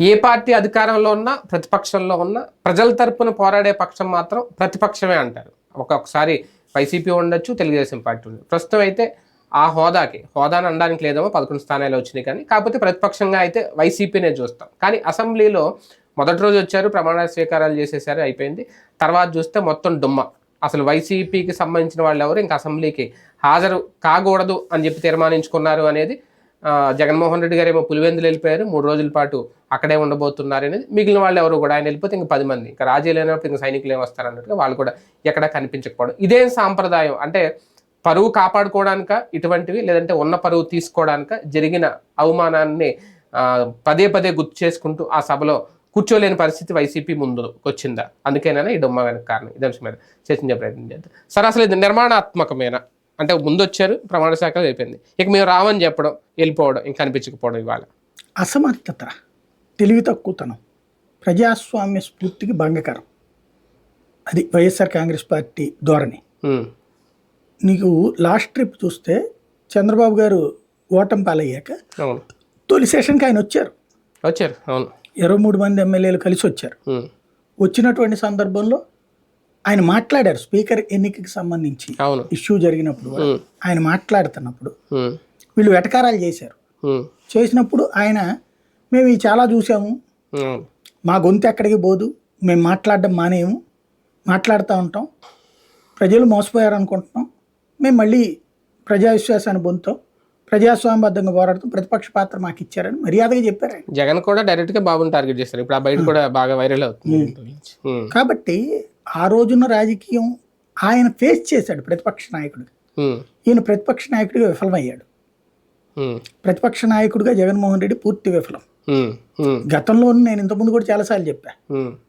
ఏ party అధికారంలో ఉన్నా ప్రతిపక్షంలో ఉన్నా ప్రజల తరపున పోరాడే పక్షం మాత్రం ప్రతిపక్షమే అంటారు. ఒక్కొక్కసారి వైసీపీ ఉండొచ్చు తెలుగుదేశం పార్టీ ఉండొచ్చు. ప్రస్తుతం అయితే ఆ హోదాకి హోదాని అనడానికి లేదేమో పదకొండు స్థానాలు వచ్చినాయి కానీ కాకపోతే ప్రతిపక్షంగా అయితే వైసీపీనే చూస్తాం. కానీ అసెంబ్లీలో మొదటి రోజు వచ్చారు ప్రమాణ స్వీకారాలు చేసేసారు అయిపోయింది. తర్వాత చూస్తే మొత్తం డుమ్మ. అసలు వైసీపీకి సంబంధించిన వాళ్ళు ఎవరు ఇంకా అసెంబ్లీకి హాజరు కాకూడదు అని చెప్పి తీర్మానించుకున్నారు అనేది జగన్మోహన్ రెడ్డి గారు ఏమో పులివెందులు వెళ్ళిపోయారు. మూడు రోజుల పాటు అక్కడే ఉండబోతున్నారని మిగిలిన వాళ్ళు ఎవరు కూడా ఆయన వెళ్ళిపోతే ఇంకా పది మంది. ఇంకా రాజీ లేనప్పుడు ఇంకా సైనికులు ఏమి వస్తారు అన్నట్టుగా వాళ్ళు కూడా ఎక్కడ కనిపించకపోవడం. ఇదేం సాంప్రదాయం? అంటే పరువు కాపాడుకోవడానిక ఇటువంటివి లేదంటే ఉన్న పరువు తీసుకోవడానిక జరిగిన అవమానాన్ని పదే పదే గుర్తు చేసుకుంటూ ఆ సభలో కూర్చోలేని పరిస్థితి వైసీపీ ముందుకొచ్చిందా? అందుకేనా ఈ డొమ్మ వెనక కారణం. ఇదే మీద చర్చించే ప్రయత్నం చేద్దాం. సరే అసలు ఇది నిర్మాణాత్మకమేనా? అంటే ముందు వచ్చారు ప్రమాణ శాఖ అయిపోయింది. ఇక మేము రామని చెప్పడం వెళ్ళిపోవడం ఇంకా కనిపించకపోవడం ఇవాళ. అసమర్థత తెలివి తక్కువతనం ప్రజాస్వామ్య స్ఫూర్తికి భంగకరం. అది వైఎస్ఆర్ కాంగ్రెస్ పార్టీ ధోరణి. నీకు లాస్ట్ ట్రిప్ చూస్తే చంద్రబాబు గారు ఓటమి పాలయ్యాక తొలి సెషన్కి ఆయన వచ్చారు. వచ్చారు అవును. ఇరవై మూడు మంది ఎమ్మెల్యేలు కలిసి వచ్చారు వచ్చినటువంటి సందర్భంలో ఆయన మాట్లాడారు స్పీకర్ ఎన్నికకి సంబంధించి ఇష్యూ జరిగినప్పుడు ఆయన మాట్లాడుతున్నప్పుడు వీళ్ళు వెటకారాలు చేశారు. చేసినప్పుడు ఆయన మేము ఇవి చాలా చూసాము మా గొంతు ఎక్కడికి పోదు. మేము మాట్లాడడం మానేయము మాట్లాడుతూ ఉంటాం. ప్రజలు మోసపోయారు అనుకుంటున్నాం మేము మళ్ళీ ప్రజా విశ్వాసాన్ని పొందుతాం. ప్రజాస్వామ్యబద్ధంగా పోరాడుతాం. ప్రతిపక్ష పాత్ర మాకు ఇచ్చారని మర్యాదగా చెప్పారు జగన్ కూడా డైరెక్ట్గా బాబుని టార్గెట్ చేస్తారు ఇప్పుడు ఆ బయట కూడా బాగా వైరల్ అవుతుంది. కాబట్టి ఆ రోజున్న రాజకీయం ఆయన ఫేస్ చేశాడు ప్రతిపక్ష నాయకుడిగా ఉమ్, ఈయన ప్రతిపక్ష నాయకుడిగా విఫలమయ్యాడు. ప్రతిపక్ష నాయకుడిగా జగన్మోహన్ రెడ్డి పూర్తి విఫలం. గతంలో నేను ఇంతకుముందు కూడా చాలాసార్లు చెప్పా.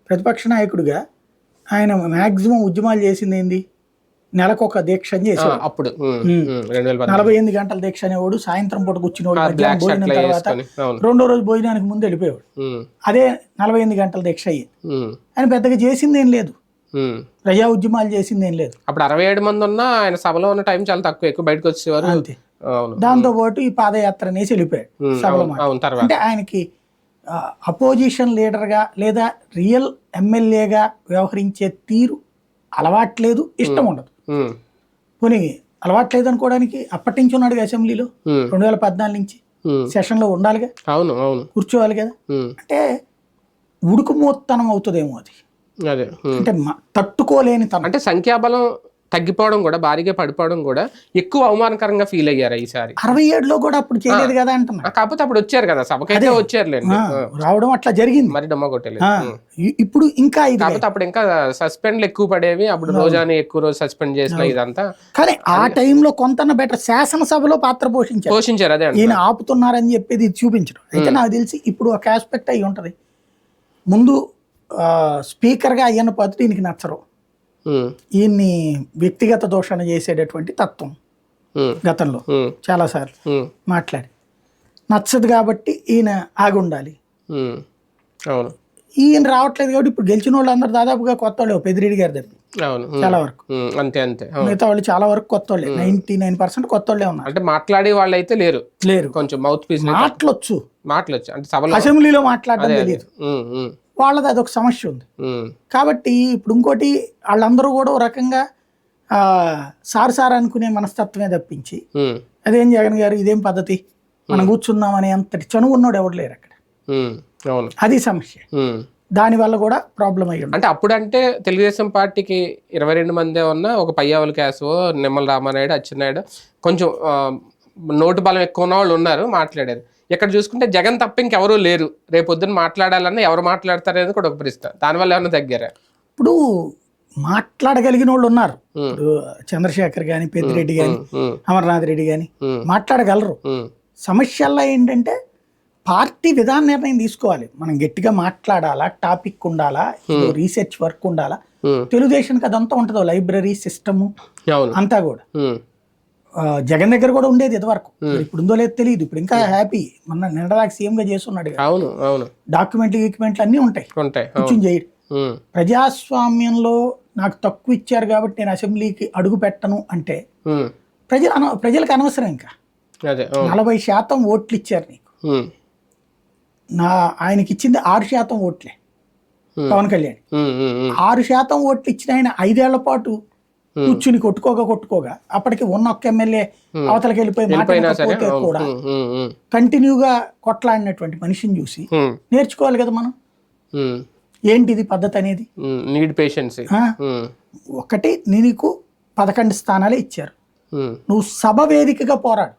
ప్రతిపక్ష నాయకుడిగా ఆయన మ్యాక్సిమం ఉద్యమాలు చేసింది ఏంది? నెలకొక దీక్ష అని చేసేవాడు. అప్పుడు. నలభై ఎనిమిది గంటల దీక్ష అనేవాడు సాయంత్రం పూట కూర్చునేవాడు భోజనం తర్వాత రెండో రోజు భోజనానికి ముందు వెళ్ళిపోయాడు అదే నలభై ఎనిమిది గంటల దీక్ష అయ్యేది. ఆయన పెద్దగా చేసింది ఏం లేదు. ప్రజా ఉద్యమాలు చేసింది ఏం లేదు. అప్పుడు అరవై ఏడు మంది ఉన్నా ఆయన సభలో ఉన్న టైం చాలా తక్కువ ఎక్కువ బయటకు వచ్చేవారు. అంతే. దాంతో పాటు ఈ పాదయాత్ర అనేసి వెళ్ళిపోయాడు సభలో అంటే ఆయనకి అపోజిషన్ లీడర్గా లేదా రియల్ ఎమ్మెల్యేగా వ్యవహరించే తీరు అలవాట్లేదు ఇష్టం ఉండదు. పోనీ అలవాట్లేదు అనుకోవడానికి అప్పటి నుంచి ఉన్నాడు అసెంబ్లీలో? రెండు వేల పద్నాలుగు నుంచి. సెషన్లో ఉండాలిగా? అవును అవును. కూర్చోవాలి కదా? అంటే ఉడుకుమోత్తనం అవుతుందేమో అది. అదే. అంటే తట్టుకోలేని తనం అంటే సంఖ్యాబలం తగ్గిపోవడం కూడా భారీగా పడిపోవడం కూడా ఎక్కువ అవమానకరంగా ఫీల్ అయ్యారు ఈసారి. అరవై ఏడులో కూడా అప్పుడు చేయలేదు కదా అంటున్నా కాకపోతే అప్పుడు వచ్చారు కదా సభకైతే వచ్చారులేండి. ఆ, రావడం అట్లా జరిగింది. మరి డమ్మ కొట్టలేదు. ఇప్పుడు ఇంకా ఇది కాకపోతే అప్పుడు ఇంకా సస్పెండ్లు ఎక్కువ పడేవి అప్పుడు రోజాని ఎక్కువ రోజు సస్పెండ్ చేసిన ఇదంతా. కానీ ఆ టైంలో కొంత బెటర్ శాసనసభలో పాత్ర పోషించారు. పోషించారు అదే ఈయన ఆపుతున్నారని చెప్పేది చూపించడం. అయితే నాకు తెలిసి ఇప్పుడు ఒక ఆస్పెక్ట్ అయి ఉంటది. ముందు స్పీకర్గా అయ్యన్న పద్ధతి ఈయనకి నచ్చరు. ఈయన్ని వ్యక్తిగత దోషణ చేసేటటువంటి తత్వం గతంలో చాలాసార్లు మాట్లాడి. నచ్చదు కాబట్టి ఈయన ఆగి ఉండాలి. అవును. ఈయన రావట్లేదు కాబట్టి ఇప్పుడు గెలిచిన వాళ్ళు అందరు దాదాపుగా కొత్త వాళ్ళే పెద్దిరెడ్డి గారి దగ్గర. చాలా వరకు. అంతే అంతే. మిగతా వాళ్ళు చాలా వరకు కొత్త వాళ్ళే నైన్టీ నైన్ పర్సెంట్ కొత్త వాళ్ళే ఉన్నారు. అంటే మాట్లాడే వాళ్ళు అయితే లేరు. లేరు. కొంచెం మౌత్ పీస్ మాటలొచ్చు. మాటలొచ్చు. అంటే అసెంబ్లీలో మాట్లాడడం తెలియదు వాళ్ళది అదొక సమస్య ఉంది. కాబట్టి ఇప్పుడు ఇంకోటి వాళ్ళందరూ కూడా ఒక రకంగా సార్ సార్ అనుకునే మనస్తత్వమే తప్పించి అదేం జగన్ గారు ఇదేం పద్ధతి? మనం కూర్చుందాం అనే అంతటి చనువు ఉన్నోడు ఎవడు లేరు అక్కడ. అది సమస్య. ఉమ్. దానివల్ల కూడా ప్రాబ్లం అయ్యి ఉంటుంది అంటే అప్పుడంటే తెలుగుదేశం పార్టీకి ఇరవై రెండు మందే ఉన్న ఒక పయ్యావుల క్యాసు నిమ్మల రామానాయుడు అచ్చెన్నాయుడు కొంచెం నోటు బలం ఎక్కువ ఉన్న వాళ్ళు ఉన్నారు మాట్లాడారు. ఇక్కడ చూసుకుంటే జగన్ తప్ప ఇంకెవరూ లేరు. రేపు పొద్దున్న మాట్లాడాలన్నా ఎవరు మాట్లాడతారు అనేది కూడా ఒక ప్రశ్న దానివల్ల ఏమైనా తగ్గారా? ఇప్పుడు మాట్లాడగలిగిన వాళ్ళు ఉన్నారు చంద్రశేఖర్ కానీ పెద్దిరెడ్డి కానీ ఉమ్, అమర్నాథ్ రెడ్డి కానీ ఉమ్, మాట్లాడగలరు. సమస్యల్లో ఏంటంటే పార్టీ విధాన నిర్ణయం తీసుకోవాలి. మనం గట్టిగా మాట్లాడాలా టాపిక్ ఉండాలా రీసెర్చ్ వర్క్ ఉండాలా తెలుగుదేశానికి అదంతా ఉంటుందో లైబ్రరీ సిస్టము అంతా కూడా. జగన్ దగ్గర కూడా ఉండేది ఇదివరకు. ఇప్పుడు ఉందో లేదో తెలియదు ఇప్పుడు ఇంకా హ్యాపీ మొన్న నిండదాకా సీఎంగా చేస్తున్నాడు కదా. అవును అవును. డాక్యుమెంట్లు గిక్యుమెంట్లు అన్నీ ఉంటాయి. కూర్చుని చేయడు ప్రజాస్వామ్యంలో నాకు తక్కువ ఇచ్చారు కాబట్టి నేను అసెంబ్లీకి అడుగు పెట్టను అంటే ప్రజలు అన ప్రజలకు అనవసరం ఇంకా. నలభై శాతం ఓట్లు ఇచ్చారు నీకు. నా ఆయనకి ఇచ్చింది ఆరు శాతం ఓట్లే. పవన్ కళ్యాణ్. ఆరు శాతం ఓట్లు ఇచ్చిన ఆయన ఐదేళ్ళ పాటు కూర్చుని కొట్టుకోగా కొట్టుకోగా అప్పటికి ఉన్న ఒక్క ఎమ్మెల్యే అవతలకి వెళ్ళిపోయి మాట్లాడకపోతే. కూడా కంటిన్యూగా కొట్లాడినటువంటి మనిషిని చూసి నేర్చుకోవాలి కదా మనం? ఏంటిది పద్ధతి అనేది? నీడ్ పేషెన్సీ ఒకటి నీకు పదకొండు స్థానాలే ఇచ్చారు. నువ్వు సభ వేదికగా పోరాడు.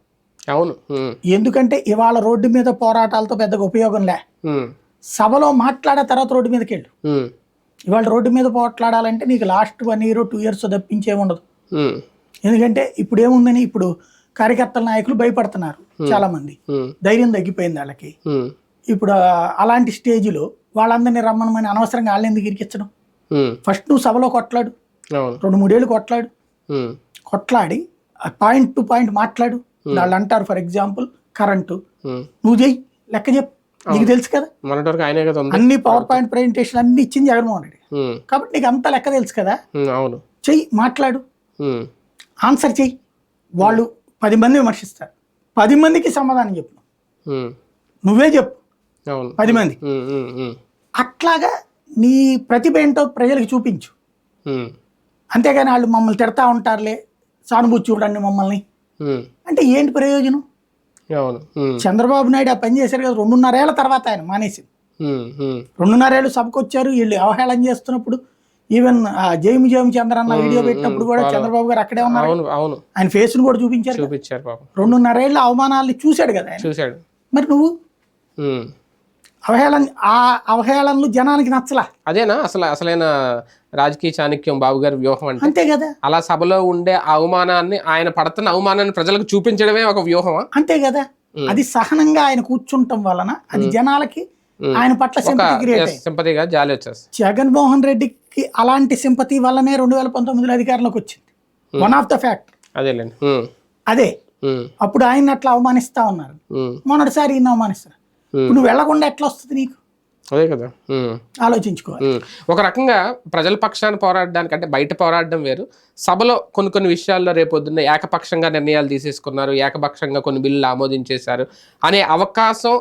అవును. ఎందుకంటే ఇవాళ రోడ్డు మీద పోరాటాలతో పెద్దగా ఉపయోగం లే. సభలో మాట్లాడే తర్వాత రోడ్డు మీదకి వెళ్ళు. ఇవాళ రోడ్డు మీద పోట్లాడాలంటే నీకు last one year two years తప్పించే ఉండదు. ఎందుకంటే ఇప్పుడు ఏముందని ఇప్పుడు కార్యకర్తల నాయకులు భయపడుతున్నారు చాలా మంది ధైర్యం తగ్గిపోయింది వాళ్ళకి. ఇప్పుడు అలాంటి స్టేజ్లో వాళ్ళందరినీ రమ్మనమని అనవసరంగా వాళ్ళని ఎందుకు ఇరికించడం? ఫస్ట్ నువ్వు సభలో కొట్లాడు. రెండు మూడేళ్ళు కొట్లాడు. కొట్లాడి పాయింట్ టు పాయింట్ మాట్లాడు. వాళ్ళు అంటారు ఫర్ ఎగ్జాంపుల్ కరెంటు. నువ్వు చెయ్యి లెక్క చెప్పు. నీకు తెలుసు కదా? మొన్నటి వరకు ఆయనే కదా అన్ని పవర్ పాయింట్ ప్రజెంటేషన్ అన్ని ఇచ్చింది జగన్మోహన్ రెడ్డి. కాబట్టి నీకు అంత లెక్క తెలుసు కదా? అవును. చెయ్యి మాట్లాడు. ఆన్సర్ చెయ్యి. వాళ్ళు పది మంది విమర్శిస్తారు. పది మందికి సమాధానం చెప్పు. నువ్వే చెప్పు. పది మంది. అట్లాగా నీ ప్రతిభ ఏంటో ప్రజలకు చూపించు. అంతేగాని వాళ్ళు మమ్మల్ని తిడతా ఉంటారులే. సానుభూతి చూడండి మమ్మల్ని. అంటే ఏంటి ప్రయోజనం? చంద్రబాబు నాయుడు ఆ పని చేశారు కదా రెండున్నరేళ్ళ తర్వాత ఆయన మానేసి. రెండున్నరేళ్ళు సభకు వచ్చారు వీళ్ళు అవహేళన చేస్తున్నప్పుడు ఈవెన్ ఆ జైమి జైమి చంద్ర అన్న వీడియో పెట్టినప్పుడు కూడా చంద్రబాబు గారు అక్కడే ఉన్నారు. అవును. ఆయన ఫేస్ను కూడా చూపించారు. చూపించారు పాపం. రెండున్నరేళ్ళ అవమానాల్ని చూశాడు కదా చూశాడు. మరి నువ్వు. అవహేళన ఆ అవహేళనలు జనానికి నచ్చలా? అదేనా? అసలు అసలైన రాజకీయ చాణక్యం బాబు గారి వ్యూహం అంటే? అంతే కదా. అలా సభలో ఉండే అవమానాన్ని ఆయన పడుతున్న అవమానాన్ని ప్రజలకు చూపించడమే ఒక వ్యూహమా? అంతే కదా. అది సహనంగా ఆయన కూర్చుంటం వలన అది జనాలకి ఆయన పట్ల సింపతిగా జాలి వచ్చేస్తుంది జగన్మోహన్ రెడ్డికి అలాంటి సింపతి వల్లనే రెండు వేల పంతొమ్మిదిలో అధికారంలోకి వచ్చింది. వన్ ఆఫ్ ద ఫ్యాక్ట్ అదేలేండి. అదే. ఉమ్, అప్పుడు ఆయన అట్లా అవమానిస్తా ఉన్నారు. మొన్నటిసారి ఈయన అవమానిస్తారు. నువ్వు వెళ్ళకుండా ఎట్లా వస్తుంది నీకు? అదే కదా. ఆలోచించుకోవాలి. ఒక రకంగా ప్రజల పక్షాన పోరాడడానికి అంటే బయట పోరాడడం వేరు. సభలో కొన్ని కొన్ని విషయాల్లో రేపొద్దున్న ఏకపక్షంగా నిర్ణయాలు తీసేసుకున్నారు ఏకపక్షంగా కొన్ని బిల్లులు ఆమోదించేశారు అనే అవకాశం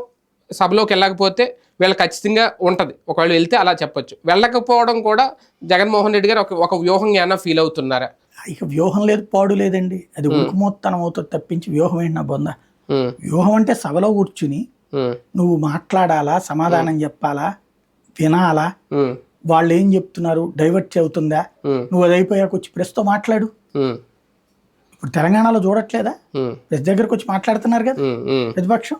సభలోకి వెళ్ళకపోతే వీళ్ళు ఖచ్చితంగా ఉంటుంది. ఒకవేళ వెళ్తే అలా చెప్పొచ్చు. వెళ్ళకపోవడం కూడా జగన్మోహన్ రెడ్డి గారు ఒక ఒక వ్యూహం ఏమైనా ఫీల్ అవుతున్నారా? ఇక వ్యూహం లేదు పాడు లేదండి. అది ఉడుకుమోత్తనం అవుతుంది తప్పించి వ్యూహం ఏంటి నా బొంద? వ్యూహం అంటే సభలో కూర్చుని నువ్వు మాట్లాడాలా? సమాధానం చెప్పాలా? వినాలా? వాళ్ళు ఏం చెప్తున్నారు? డైవర్ట్ అవుతుందా నువ్వు అది అయిపోయాక వచ్చి ప్రెస్తో మాట్లాడు. ఇప్పుడు తెలంగాణలో చూడట్లేదా? ప్రెస్ దగ్గరకు వచ్చి మాట్లాడుతున్నారు కదా? ప్రతిపక్షం.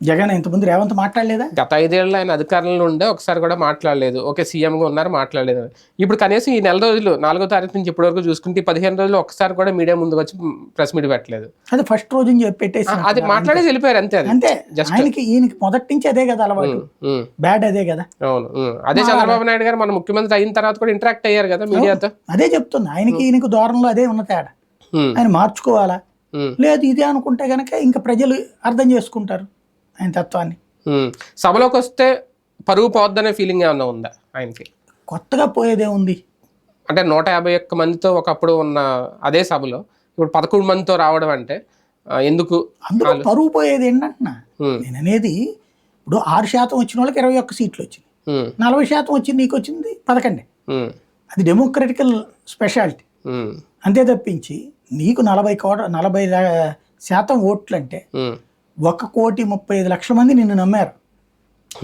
జగన్ ఇంతకుముందు రేవంత్ మాట్లాడలేదా? గత ఐదేళ్ళు ఆయన అధికారంలో ఉండే ఒకసారి కూడా మాట్లాడలేదు. ఓకే సీఎంగా ఉన్నారు మాట్లాడలేదు. ఇప్పుడు కనీసం ఈ నెల రోజులు నాలుగో తారీఖు నుంచి ఇప్పటి వరకు చూసుకుంటే పదిహేను రోజులు ఒకసారి కూడా మీడియా ముందుకు వచ్చి ప్రెస్ మీట్ పెట్టలేదు. అది ఫస్ట్ రోజు పెట్టేసి అది మాట్లాడేసి వెళ్ళిపోయారు అంతే అంతే. ఆయనకి ఈయనకి మొదటి నుంచి అదే కదా అలవాటు. బ్యాడ్ అదే కదా. అవును. అదే చంద్రబాబు నాయుడు గారు మన ముఖ్యమంత్రి అయిన తర్వాత కూడా ఇంటరాక్ట్ అయ్యారు కదా మీడియాతో. అదే చెప్తుంది ఆయనకి ఈయనకి దూరంలో అదే ఉన్న తేడా. ఆయన మార్చుకోవాలా? లేదు ఇదే అనుకుంటే గనక ఇంకా ప్రజలు అర్థం చేసుకుంటారు. ఆయన తత్వాన్ని. సభలోకి వస్తే పరువు పోద్దనే ఫీలింగ్ ఏమన్నా ఉందా ఆయనకి? కొత్తగా పోయేదే ఉంది. అంటే నూట యాభై ఒక్క మందితో ఒకప్పుడు ఉన్న అదే సభలో ఇప్పుడు పదకొండు మందితో రావడం అంటే ఎందుకు? అందులో పరువు పోయేది ఏంటంటున్నా? నేను అనేది ఇప్పుడు ఆరు శాతం వచ్చిన వాళ్ళకి ఇరవై ఒక్క సీట్లు వచ్చింది నలభై శాతం వచ్చింది నీకు వచ్చింది పదకండి. అది డెమోక్రటికల్ స్పెషాలిటీ అంతే తప్పించి నీకు నలభై కోట నలభై శాతం ఓట్లు అంటే ఒక కోటి ముప్పై ఐదు లక్షల మంది నిన్ను నమ్మారు.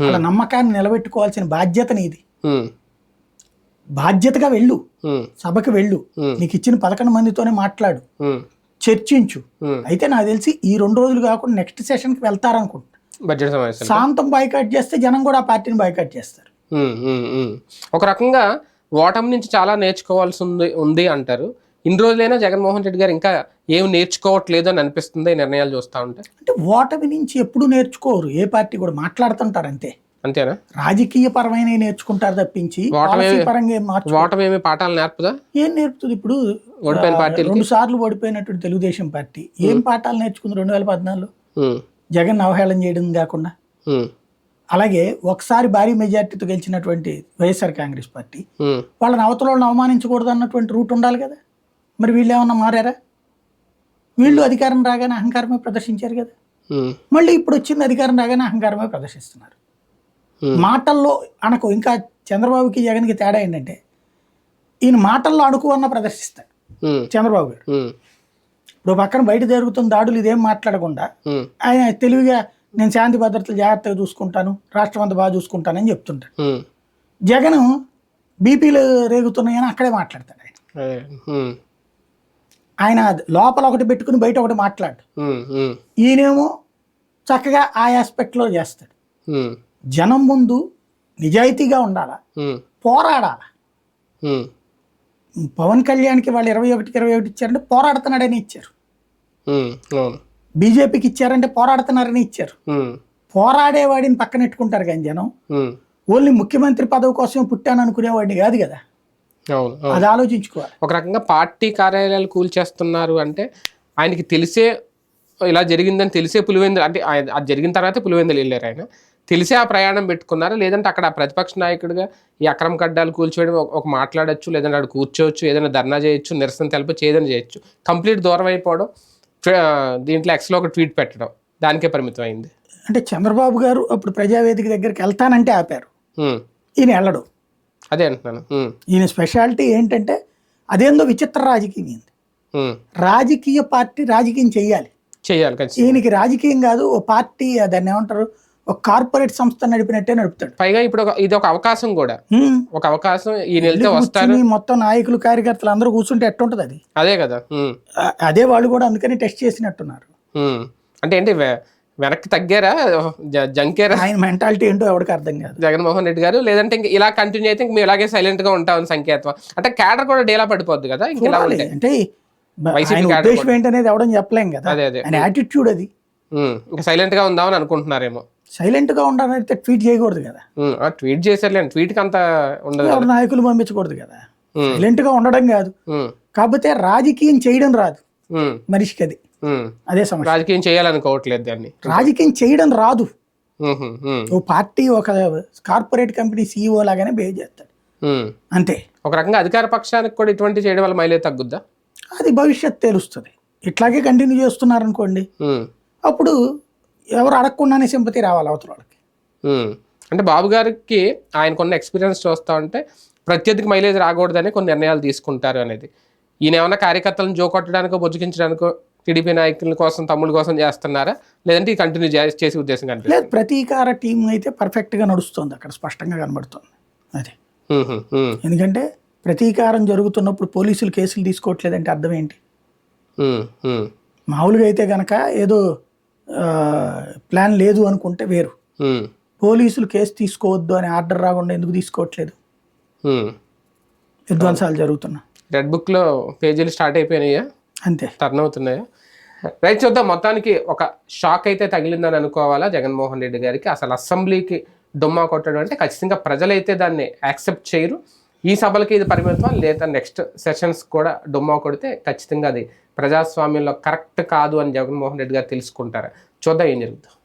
వాళ్ళ నమ్మకాన్ని నిలబెట్టుకోవాల్సిన బాధ్యత నీది బాధ్యతగా వెళ్ళు. సభకి వెళ్ళు. నీకు ఇచ్చిన పదకొండు మందితోనే మాట్లాడు. చర్చించు. అయితే నాకు తెలిసి ఈ రెండు రోజులు కాకుండా నెక్స్ట్ సెషన్కి వెళ్తారనుకుంటా. బడ్జెట్ సమావేశం. శాంతం బాయ్కాట్ చేస్తే జనం కూడా ఆ పార్టీని బాయ్కాట్ చేస్తారు. ఒక రకంగా ఓటమి నుంచి చాలా నేర్చుకోవాల్సి ఉంది ఉంది అంటారు. ఇన్ని రోజులైనా జగన్మోహన్ రెడ్డి గారు ఇంకా ఏం నేర్చుకోవట్లేదు అని అనిపిస్తుంది ఈ నిర్ణయాలు చూస్తూ ఉంటే. అంటే ఓటమి నుంచి ఎప్పుడు నేర్చుకోరు. ఏ పార్టీ కూడా మాట్లాడుతుంటారు అంతే. అంతేనా? రాజకీయ పరమైన నేర్చుకుంటారు తప్పించి ఓటమి- పాఠాలు నేర్పదా? ఏం నేర్పుతుంది ఇప్పుడు? ఓడిపోయిన ఆ, పార్టీలకి? రెండు సార్లు ఓడిపోయినటువంటి తెలుగుదేశం పార్టీ. ఏం పాఠాలు నేర్చుకుంది రెండు వేల పద్నాలుగులో? జగన్ అవహేళన చేయడం కాకుండా. అలాగే ఒకసారి భారీ మెజార్టీతో గెలిచినటువంటి వైఎస్ఆర్ కాంగ్రెస్ పార్టీ. వాళ్ళని అవతల వాళ్ళని అవమానించకూడదు అన్నటువంటి రూట్ ఉండాలి కదా. మరి వీళ్ళు ఏమన్నా మారారా? వీళ్ళు అధికారం రాగానే అహంకారమే ప్రదర్శించారు కదా. మళ్ళీ ఇప్పుడు వచ్చింది అధికారం రాగానే అహంకారమే ప్రదర్శిస్తున్నారు. మాటల్లో అనకు ఇంకా చంద్రబాబుకి జగన్కి తేడా ఏంటంటే ఈయన మాటల్లో అణుకు అన్న ప్రదర్శిస్తాడు చంద్రబాబు గారు. ఇప్పుడు పక్కన బయట జరుగుతున్న దాడులు ఇదేం మాట్లాడకుండా ఆయన తెలివిగా నేను శాంతి భద్రతలు జాగ్రత్తగా చూసుకుంటాను రాష్ట్రం అంతా బాగా చూసుకుంటానని చెప్తుంటాడు. జగన్ బీపీలు రేగుతున్నాయని అక్కడే మాట్లాడతాడు ఆయన. ఆయన లోపల ఒకటి పెట్టుకుని బయట ఒకటి మాట్లాడు. ఈయనేమో చక్కగా ఆ ఆస్పెక్ట్లో చేస్తాడు. జనం ముందు నిజాయితీగా ఉండాలా? పోరాడాలా? పవన్ కళ్యాణ్కి వాళ్ళు ఇరవై ఒకటికి ఇరవై ఒకటి ఇచ్చారంటే పోరాడుతున్నాడని ఇచ్చారు. బీజేపీకి ఇచ్చారంటే పోరాడుతున్నారని ఇచ్చారు. పోరాడేవాడిని పక్కన పెట్టుకుంటారు కానీ జనం. ఓన్లీ ముఖ్యమంత్రి పదవి కోసం పుట్టాను అనుకునేవాడిని కాదు కదా. అది ఆలోచించుకోవాలి. ఒక రకంగా పార్టీ కార్యాలయాలు కూల్చేస్తున్నారు అంటే ఆయనకి తెలిసే ఇలా జరిగిందని తెలిసే పులివెందులు అంటే అది జరిగిన తర్వాత పులివెందులు వెళ్ళారు ఆయన. తెలిసే ఆ ప్రయాణం పెట్టుకున్నారా లేదంటే అక్కడ ప్రతిపక్ష నాయకుడిగా ఈ అక్రమ కడ్డాలు కూల్చేయడం ఒక- మాట్లాడొచ్చు లేదంటే అక్కడ కూర్చోవచ్చు ఏదైనా ధర్నా చేయొచ్చు నిరసన తెలపచ్చు ఏదైనా చేయొచ్చు. కంప్లీట్ దూరం అయిపోవడం దీంట్లో ఎక్స్లో ఒక ట్వీట్ పెట్టడం దానికే పరిమితం అయింది. అంటే చంద్రబాబు గారు అప్పుడు ప్రజావేదిక దగ్గరికి వెళ్తానంటే ఆపారు. ఈయన వెళ్ళడు. అదే అంటున్నాను. ఈయన స్పెషాలిటీ ఏంటంటే అదేందో విచిత్ర రాజకీయం. ఉమ్, రాజకీయ పార్టీ రాజకీయం చెయ్యాలి. ఖచ్చితంగా. ఈయనకి రాజకీయం కాదు ఓ పార్టీ దాన్ని ఏమంటారు ఒక కార్పొరేట్ సంస్థ నడిపినట్టే నడుపుతాడు. పైగా ఇప్పుడు ఇది ఒక అవకాశం కూడా. ఒక అవకాశం ఈయన వస్తారు. మొత్తం నాయకులు కార్యకర్తలు అందరూ కూర్చుంటే ఎట్టుంటది అది? అదే కదా. అదే వాళ్ళు కూడా అందుకని టెస్ట్ చేసినట్టున్నారు. అంటే ఏంటి వెనక్కి తగ్గారా? జంకేరా? ఆయన మెంటాలిటీ ఏంటో ఎవరికి అర్థం కాదు. జగన్మోహన్ రెడ్డి గారు లేదంటే ఇంక ఇలా కంటిన్యూ అయితే ఇంక మేము ఇలాగే సైలెంట్గా ఉంటామని సంకేతం. అంటే క్యాడర్ కూడా డేలా పడిపోద్ది కదా ఇంక ఇలా చూడాలి. ఉంటే. అంటే ఉద్దేశం ఏంటనేది ఎవడని చెప్పలేం కదా. అదే అదే. ఆయన యాటిట్యూడ్ అది. ఇంకా సైలెంట్గా ఉందామని అనుకుంటున్నారేమో. సైలెంట్గా ఉండాలంటే ట్వీట్ చేయకూడదు కదా. ట్వీట్ చేశారులే ట్వీట్కి అంత ఉండదు ఎవరు నాయకులు పంపించకూడదు కదా. సైలెంట్గా ఉండడం కాదు. కాకపోతే రాజకీయం చేయడం రాదు. మనిషికి అది. అదే సమస్య. రాజకీయం చేయాలనుకోవట్లేదు దాన్ని. రాజకీయం చేయడం రాదు. ఓ పార్టీ ఒక corporate company C E O లాగానే బిహేవ్ చేస్తాడు. అంతే. ఒక రకంగా అధికార పక్షానికి కూడా ఇటువంటి చేయడం వల్ల మైలేజ్ తగ్గుద్దా? అది భవిష్యత్ తెలుస్తుంది. ఇట్లాగే కంటిన్యూ చేస్తున్నారనుకోండి ఉమ్. అప్పుడు ఎవరు అడగకుండానే సింపతి రావాలి అవతల వాళ్ళకి. అంటే బాబు గారికి ఆయనకున్న ఎక్స్పీరియన్స్ చూస్తా ఉంటే ప్రత్యర్థికి మైలేజ్ రాకూడదని కొన్ని నిర్ణయాలు తీసుకుంటారు అనేది. ఈయన ఏమైనా కార్యకర్తలను జోకొట్టడానికో బుజ్జగించడానికో టీడీపీ నాయకుల కోసం తమ్ముళ్ళ కోసం చేస్తున్నారా? లేదంటే ఈ కంటిన్యూ చేసే ఉద్దేశం కనిపిస్తుంది? లేదు ప్రతీకార టీం అయితే పర్ఫెక్ట్గా నడుస్తుంది అక్కడ స్పష్టంగా కనబడుతుంది. అది. ఎందుకంటే ప్రతీకారం జరుగుతున్నప్పుడు పోలీసులు కేసులు తీసుకోవట్లేదంటే అర్థం ఏంటి? మామూలుగా అయితే గనక ఏదో ప్లాన్ లేదు అనుకుంటే వేరు. పోలీసులు కేసు తీసుకోవద్దు అనే ఆర్డర్ రాకుండా ఎందుకు తీసుకోవట్లేదు? విధ్వంసాలు జరుగుతున్నా రెడ్ బుక్లో పేజీలు స్టార్ట్ అయిపోయినాయా? అంతే. టర్న్ అవుతున్నాయా రైట్ చూద్దాం. మొత్తానికి ఒక షాక్ అయితే తగిలిందని అనుకోవాలా జగన్మోహన్ రెడ్డి గారికి? అసలు అసెంబ్లీకి డుమ్మా కొట్టడం అంటే ఖచ్చితంగా ప్రజలైతే దాన్ని యాక్సెప్ట్ చేయరు. ఈ సభలకి ఇది పరిమితం లేదా నెక్స్ట్ సెషన్స్ కూడా డుమ్మా కొడితే ఖచ్చితంగా అది ప్రజాస్వామ్యంలో కరెక్ట్ కాదు అని జగన్మోహన్ రెడ్డి గారు తెలుసుకుంటారు? చూద్దాం ఏం జరుగుతుంది.